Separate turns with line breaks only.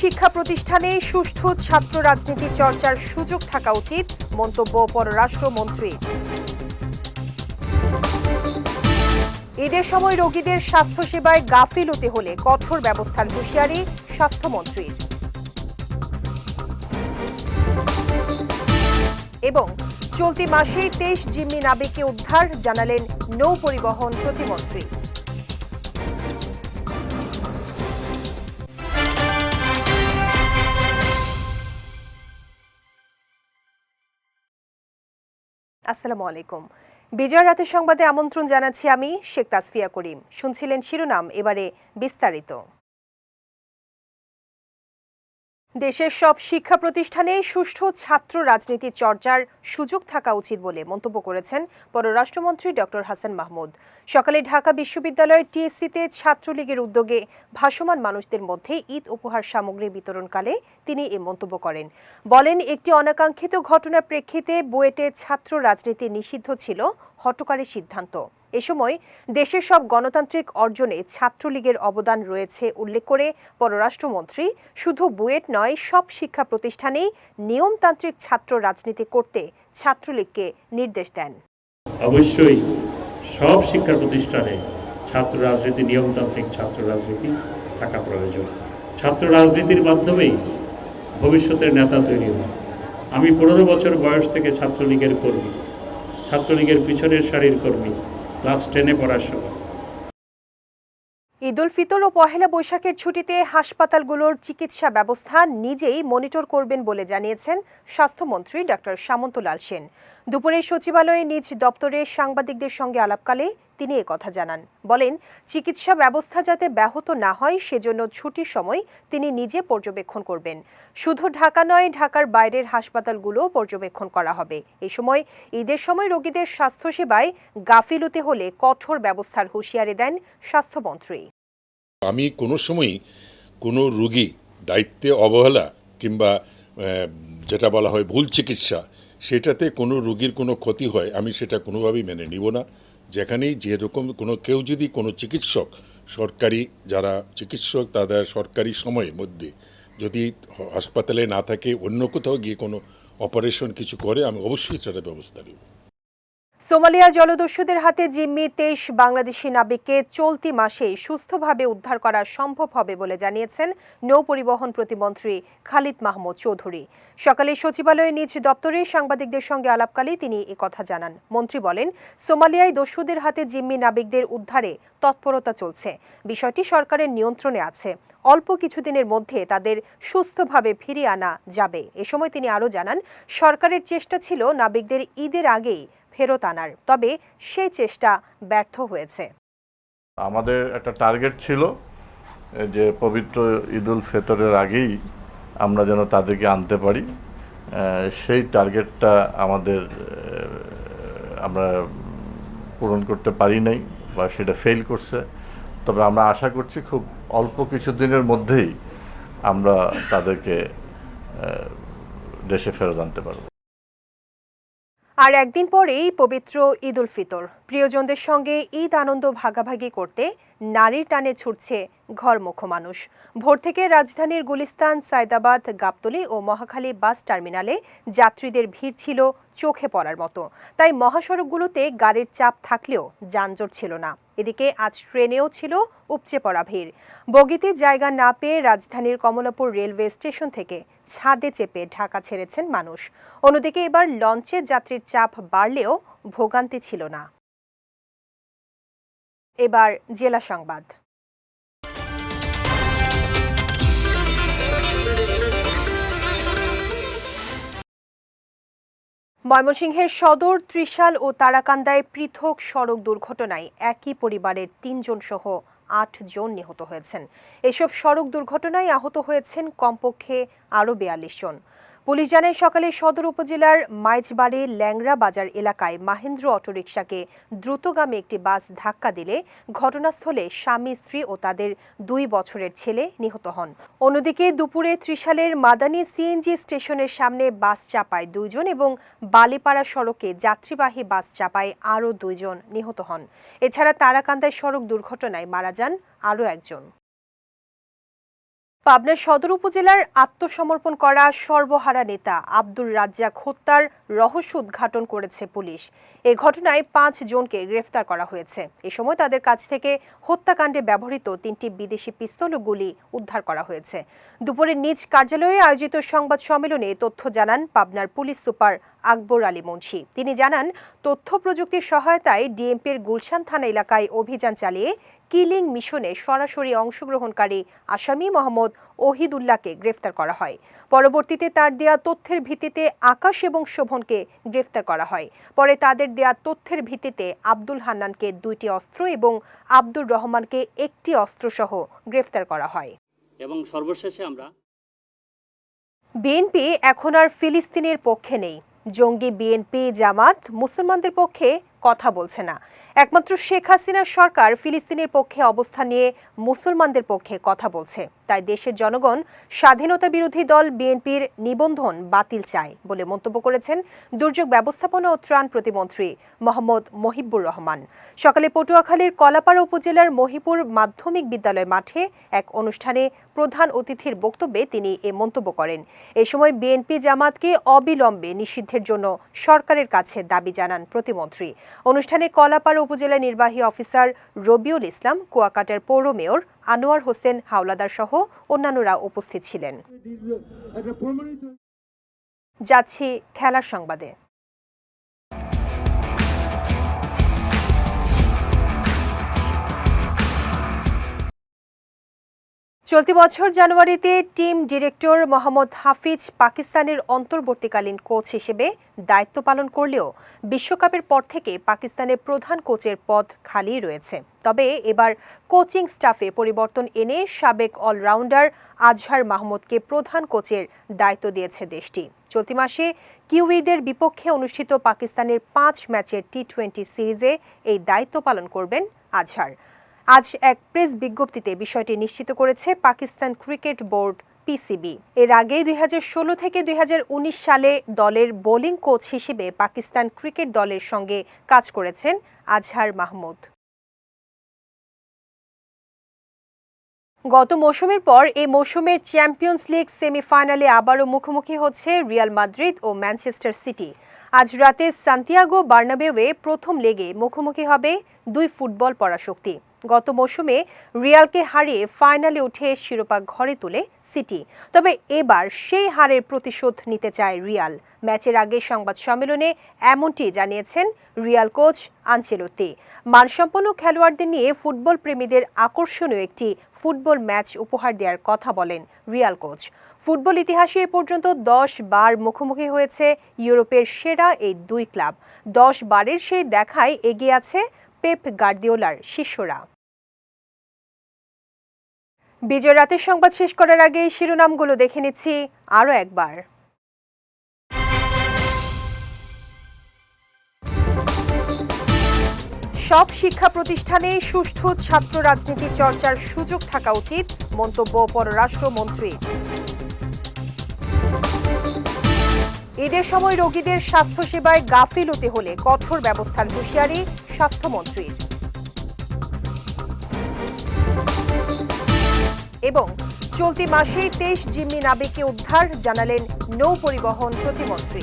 শিক্ষা প্রতিষ্ঠানে সুষ্ঠু ছাত্র রাজনীতি চর্চার সুযোগ থাকা উচিত, মন্তব্য পররাষ্ট্রমন্ত্রী। ঈদের সময় রোগীদের স্বাস্থ্যসেবায় গাফিলতি হলে কঠোর ব্যবস্থার হুঁশিয়ারি স্বাস্থ্যমন্ত্রীর। এবং চলতি মাসেই তেইশ জিম্মি নাবিককে উদ্ধার, জানালেন নৌ পরিবহন প্রতিমন্ত্রী। আসসালামু আলাইকুম। বিজয় রাতের সংবাদে আমন্ত্রণ জানাচ্ছি আমি শেখ তাসফিয়া করিম। শুনছিলেন শিরোনাম, এবারে বিস্তারিত। দেশের সব শিক্ষা প্রতিষ্ঠানে সুষ্ঠু ছাত্র রাজনীতি চর্চার সুযোগ থাকা উচিত বলে মন্তব্য করেছেন পররাষ্ট্রমন্ত্রী ডক্টর হাসান মাহমুদ। সকালে ঢাকা বিশ্ববিদ্যালয়ের টিএসসিতে ছাত্রলীগের উদ্যোগে ভাসমান মানুষদের মধ্যে ঈদ উপহার সামগ্রী বিতরণকালে তিনি এ মন্তব্য করেন। বলেন, একটি অনাকাঙ্ক্ষিত ঘটনার প্রেক্ষিতে বুয়েটে ছাত্র রাজনীতি নিষিদ্ধ ছিল হটকারী সিদ্ধান্ত। এ সময় দেশের সব গণতান্ত্রিক অর্জনে ছাত্রলীগের অবদান রয়েছে উল্লেখ করে পররাষ্ট্রমন্ত্রী। শুধু বুয়েট নয়, সব শিক্ষা প্রতিষ্ঠানেই নিয়মতান্ত্রিক ছাত্র রাজনীতি করতে ছাত্রলীগকে নির্দেশ দেন।
অবশ্যই সব শিক্ষা প্রতিষ্ঠানে ছাত্র রাজনীতি, নিয়মতান্ত্রিক ছাত্র রাজনীতি থাকা প্রয়োজন। ছাত্র রাজনীতির মাধ্যমেই ভবিষ্যতের নেতা তৈরি হয় আমি পনেরো বছর বয়স থেকে ছাত্রলীগের কর্মী, ছাত্রলীগের পিছনের সারির কর্মী। ক্লাস টেনে পড়ার সময়।
ঈদ উল ফিতর ও পহেলা বৈশাখের ছুটিতে হাসপাতালগুলোর চিকিৎসা ব্যবস্থা নিজেই মনিটর করবেন বলে জানিয়েছেন স্বাস্থ্যমন্ত্রী ডক্টর সামন্তলাল সেন। দুপুরে সচিবালয়ে নিজ দপ্তরে সাংবাদিকদের সঙ্গে আলাপকালে তিনি কথা জানান। বলেন, চিকিৎসা ব্যবস্থা যাতে ব্যাহত না হয়, সেজন্য ছুটির সময় তিনি নিজে পর্যবেক্ষণ করবেন। শুধু ঢাকা নয়, ঢাকার বাইরের হাসপাতালগুলো পর্যবেক্ষণ করা হবে। এই সময় ঈদের সময় রোগীদের স্বাস্থ্যসেবায় গাফিলতি হলে কঠোর ব্যবস্থার হুঁশিয়ারি দেন স্বাস্থ্যমন্ত্রী।
আমি কোনো সময়ই কোনো রুগী দায়িত্বে অবহেলা কিংবা যেটা বলা হয় ভুল চিকিৎসা, সেটাতে কোনো রুগীর কোনো ক্ষতি হয়, আমি সেটা কোনোভাবেই মেনে নিব না। যেখানেই যেরকম কোনো কেউ যদি কোনো চিকিৎসক, সরকারি যারা চিকিৎসক তাদের সরকারি সময়ের মধ্যে যদি হাসপাতালে না থাকে, অন্য কোথাও গিয়ে কোনো অপারেশন কিছু করে, আমি অবশ্যই সেটা ব্যবস্থা নেব।
সোমালিয়া জলদস্যুদের হাতে জিম্মি তেইশ বাংলাদেশি নাবিককে চলতি মাসে সুস্থভাবে উদ্ধার করা সম্ভব হবে বলে জানিয়েছেন নৌ পরিবহন প্রতিমন্ত্রী খালিদ মাহমুদ চৌধুরী। সকালে সচিবালয়ে নিজ দপ্তরে সাংবাদিকদের সঙ্গে আলাপকালে তিনি কথা জানান। মন্ত্রী বলেন, সোমালিয়ায় দস্যুদের হাতে জিম্মি নাবিকদের উদ্ধারে তৎপরতা চলছে। বিষয়টি সরকারের নিয়ন্ত্রণে আছে। অল্প কিছুদিনের মধ্যে তাদের সুস্থভাবে ফিরিয়ে আনা যাবে। এ সময় তিনি আরও জানান, সরকারের চেষ্টা ছিল নাবিকদের ঈদের আগেই ফেরত আনার। তবে সেই চেষ্টা ব্যর্থ হয়েছে।
আমাদের একটা টার্গেট ছিল যে পবিত্র ঈদুল ফেতরের আগেই আমরা যেন তাদেরকে আনতে পারি। সেই টার্গেটটা আমাদের আমরা পূরণ করতে পারি নাই বা সেটা ফেল করছে। তবে আমরা আশা করছি খুব অল্প কিছু দিনের মধ্যেই আমরা তাদেরকে দেশে ফেরত আনতে পারব।
আর একদিন পরেই পবিত্র ঈদ উল ফিতর। প্রিয়জনদের সঙ্গে ঈদ আনন্দ ভাগাভাগি করতে নারীর টানে ছুটছে ঘরমুখ মানুষ। ভোর থেকে রাজধানীর গুলিস্তান, সায়দাবাদ, গাবতলী ও মহাখালী বাস টার্মিনালে যাত্রীদের ভিড় ছিল চোখে পড়ার মতো। তাই মহাসড়কগুলোতে গাড়ির চাপ থাকলেও যানজট ছিল না। এদিকে আজ ট্রেনেও ছিল উপচে পড়া ভিড়। বগিতে জায়গা না পেয়ে রাজধানীর কমলাপুর রেলওয়ে স্টেশন থেকে ছাদে চেপে ঢাকা ছেড়েছেন মানুষ। অন্যদিকে এবার লঞ্চে যাত্রীর চাপ বাড়লেও ভোগান্তি ছিল না। এবার জেলা সংবাদ। ময়মনসিংহের সদর, ত্রিশাল ও তারাকান্দায় পৃথক সড়ক দুর্ঘটনায় একই পরিবারের তিনজন সহ আট জন নিহত হয়েছেন। এসব সড়ক দুর্ঘটনায় আহত হয়েছেন কমপক্ষে আরও বিয়াল্লিশ জন। পুলিশ জানায় সকালে সদর উপজেলার মাইজবাড়ি ল্যাংরা বাজার এলাকায় মাহেন্দ্র অটোরিকশাকে দ্রুতগামী একটি বাস ধাক্কা দিলে ঘটনাস্থলে স্বামী, স্ত্রী ও তাদের দুই বছরের ছেলে নিহত হন। অন্যদিকে দুপুরে ত্রিশালের মাদানী সিএনজি স্টেশনের সামনে বাস চাপায় দুইজন এবং বালিপাড়া সড়কে যাত্রীবাহী বাস চাপায় আরও দুইজন নিহত হন। এছাড়া তারাকান্দায় সড়ক দুর্ঘটনায় মারা যান আরও একজন। পাবনা সদর উপজেলার আত্মসমর্পণ করা সর্বহারা নেতা আব্দুর রাজ্জাক হত্যার রহস্য উদ্ঘাটন করেছে পুলিশ। এ ঘটনায় পাঁচ জনকে গ্রেফতার করা হয়েছে। এ সময় তাদের কাছ থেকে হত্যাকাণ্ডে ব্যবহৃত তিনটি বিদেশি পিস্তল ও গুলি উদ্ধার করা হয়েছে। দুপুরে নিজ কার্যালয়ে আয়োজিত সংবাদ সম্মেলনে তথ্য জানান পাবনার পুলিশ সুপার আকবর আলী মুন্সি। তিনি জানান, তথ্য প্রযুক্তির সহায়তায় ডিএমপির গুলশান থানা এলাকায় অভিযান চালিয়ে কিলিং মিশনে সরাসরি অংশগ্রহণকারী আসামি মোহাম্মদ ওহিদুল্লাহকে গ্রেফতার করা হয়। পরবর্তীতে তার দেয়া তথ্যের ভিত্তিতে আকাশ এবং শোভনকে গ্রেফতার করা হয়। পরে তাদের দেয়া তথ্যের ভিত্তিতে আব্দুল হান্নানকে দুইটি অস্ত্র এবং আব্দুর রহমানকে একটি অস্ত্রসহ গ্রেফতার করা হয়।
এবং সর্বশেষে আমরা
বিএনপি এখন আর ফিলিস্তিনের পক্ষে নেই। জঙ্গি বিএনপি জামাত মুসলমানদের পক্ষে কথা বলছে না। একমাত্র শেখ হাসিনার সরকার ফিলিস্তিনের পক্ষে অবস্থান নিয়ে মুসলমানদের পক্ষে কথা বলছে। তাই দেশের জনগণ স্বাধীনতা বিরোধী দল বিএনপির নিবন্ধন বাতিল চায় বলে মন্তব্য করেছেন দুর্যোগ ব্যবস্থাপনা ও ত্রাণ প্রতিমন্ত্রী মোহাম্মদ মহিবুর রহমান। সকালে পটুয়াখালীর কলাপাড়া উপজেলার মহিপুর মাধ্যমিক বিদ্যালয় মাঠে এক অনুষ্ঠানে প্রধান অতিথির বক্তব্যে তিনি এ মন্তব্য করেন। এ সময় বিএনপি জামাতকে অবিলম্বে নিষিদ্ধের জন্য সরকারের কাছে দাবি জানান প্রতিমন্ত্রী। অনুষ্ঠানে কলাপাড়া উপজেলা নির্বাহী অফিসার রবিউল ইসলাম কুয়াকাটার পৌর মেয়র আনোয়ার হোসেন হাওলাদার সহ অন্যান্যরা উপস্থিত ছিলেন। যাচ্ছি খেলার সংবাদে। চলতি বছর জানুয়ারিতে টিম ডিরেক্টর মোহাম্মদ হাফিজ পাকিস্তানের অন্তর্বর্তীকালীন কোচ হিসেবে দায়িত্ব পালন করলেও বিশ্বকাপের পর থেকে পাকিস্তানের প্রধান কোচের পদ খালি রয়েছে। তবে এবার কোচিং স্টাফে পরিবর্তন এনে সাবেক অলরাউন্ডার আজহার মাহমুদকে প্রধান কোচের দায়িত্ব দিয়েছে দেশটি। চলতি মাসে কিউইদের বিপক্ষে অনুষ্ঠিত পাকিস্তানের পাঁচ ম্যাচের টি টোয়েন্টি সিরিজে এই দায়িত্ব পালন করবেন আজহার। আজ এক প্রেস বিজ্ঞপ্তিতে বিষয়টি নিশ্চিত করেছে পাকিস্তান ক্রিকেট বোর্ড পিসিবি। এর আগে দুই হাজার ষোলো থেকে দুই হাজার উনিশ সালে দলের বোলিং কোচ হিসেবে পাকিস্তান ক্রিকেট দলের সঙ্গে কাজ করেছেন আজহার মাহমুদ। গত মৌসুমের পর এই মৌসুমের চ্যাম্পিয়ন্স লিগ সেমিফাইনালে আবারও মুখোমুখি হচ্ছে রিয়াল মাদ্রিদ ও ম্যানচেস্টার সিটি। আজ রাতে সান্তিয়াগো বার্নাবেওয়ে প্রথম লেগে মুখোমুখি হবে দুই ফুটবল পরাশক্তি। গত মৌসুমে রিয়ালকে হারিয়ে ফাইনালে উঠে শিরোপা ঘরে তোলে সিটি। তবে এবার সেই হারের প্রতিশোধ নিতে চায় রিয়াল। ম্যাচের আগে সংবাদ সম্মেলনে এমনটি জানিয়েছেন রিয়াল কোচ আনচেলোতি মানসম্পন্ন খেলোয়াড়দের নিয়ে ফুটবল প্রেমীদের আকর্ষণীয় একটি ফুটবল ম্যাচ উপহার দেওয়ার কথা বলেন রিয়াল কোচ। ফুটবল ইতিহাসে এ পর্যন্ত দশ বার মুখোমুখি হয়েছে ইউরোপের সেরা এই দুই ক্লাব। দশ বারের সেই দেখায় এগিয়ে আছে পেপ গার্দিওলার শিষ্যরা। বিজয় রাতের সংবাদ শেষ করার আগে শিরোনামগুলো দেখে নিচ্ছি আরও একবার। সব শিক্ষা প্রতিষ্ঠানে সুষ্ঠু ছাত্র রাজনীতি চর্চার সুযোগ থাকা উচিত, মন্তব্য পররাষ্ট্রমন্ত্রী ঈদের সময় রোগীদের স্বাস্থ্যসেবায় গাফিলতি হলে কঠোর ব্যবস্থার হুঁশিয়ারি স্বাস্থ্যমন্ত্রীর। এবং চলতি মাসেই তেইশ জিম্মি নাবিকে উদ্ধার, জানালেন নৌ পরিবহন প্রতিমন্ত্রী।